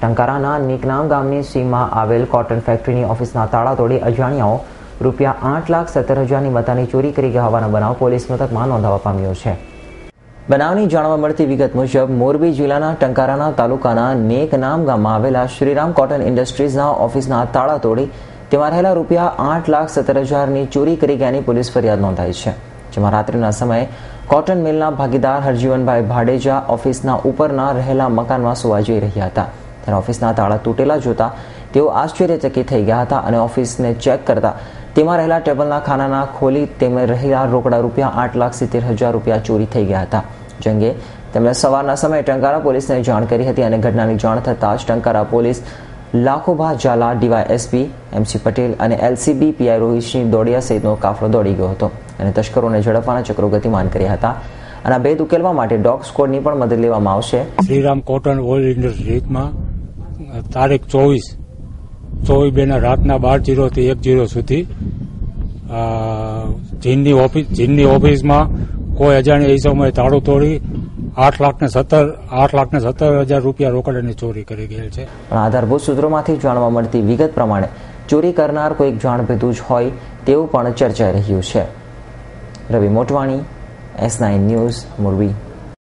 ટંકારાના નીકનામ ગામની સીમમાં આવેલ કોટન ફેક્ટરીની ઓફિસના તાળા તોડી અજાણ્યાઓ રૂપિયા આઠ લાખ સત્તર હજારની મતાની ચોરી કરી ગયા હોવાનો બનાવ પોલીસ મથકમાં નોંધાવા પામ્યો છે. બનાવની જાણવા મળતી વિગત મુજબ, મોરબી જિલ્લાના ટંકારાના તાલુકાના નેકનામ ગામમાં આવેલા શ્રીરામ કોટન ઇન્ડસ્ટ્રીઝના ઓફિસના તાળા તોડી તેમાં રહેલા રૂપિયા આઠ લાખ સત્તર હજારની ચોરી કરી ગયાની પોલીસ ફરિયાદ નોંધાઈ છે, જેમાં રાત્રિના સમયે કોટન મિલના ભાગીદાર હરજીવનભાઈ ભાડેજા ઓફિસના ઉપરના રહેલા મકાનમાં સુવા જઈ રહ્યા હતા. ત્યારે ઓફિસના તાળા તૂટેલા જોતા તેઓ આશ્ચર્યચકિત થઈ ગયા હતા અને ઓફિસને ચેક કરતા તેમાં રહેલા ટેબલના ખાનાના ખોલી તેમાં રહેલા રોકડા રૂપિયા આઠ લાખ સિત્તેર હજાર રૂપિયા ચોરી થઈ ગયા હતા. જંગે તેમણે સવારના સમયે ટંકારા પોલીસને જાણ કરી હતી અને ઘટનાની જાણ થતાં જ Tankara police Lakhobha Jhala, DYSP, MC Patel અને એલસીબી પીઆઈ રોહિતસિંહ દોડિયા સહિતનો કાફલો દોડી ગયો હતો અને તસ્કરોને ઝડપવાના ચક્રો ગતિમાન કર્યા હતા અને આ ભેદ ઉકેલવા માટે ડોગ સ્કોડની પણ મદદ લેવામાં આવશે. શ્રીરામ કોટન ઓઇલ ઇન્ડસ્ટ્રીઝમાં તારીખ ચોવીસ ચોવીસ બેના રાતના બાર જીરોથી એક જીરો સુધી જીનની ઓફિસ, જીનની ઓફિસમાં કોઈ અજાણ્યા સમયે તાળું તોડી આઠ લાખને સત્તર, આઠ લાખને સત્તર હજાર રૂપિયા રોકડાની ચોરી કરી ગયેલ છે. પણ આધારભૂત સૂત્રોમાંથી જાણવા મળતી વિગત પ્રમાણે ચોરી કરનાર કોઈક જાણભેદુ જ હોય તેવું પણ ચર્ચાઈ રહ્યું છે. Ravi Motwani, S nine news, Morbi.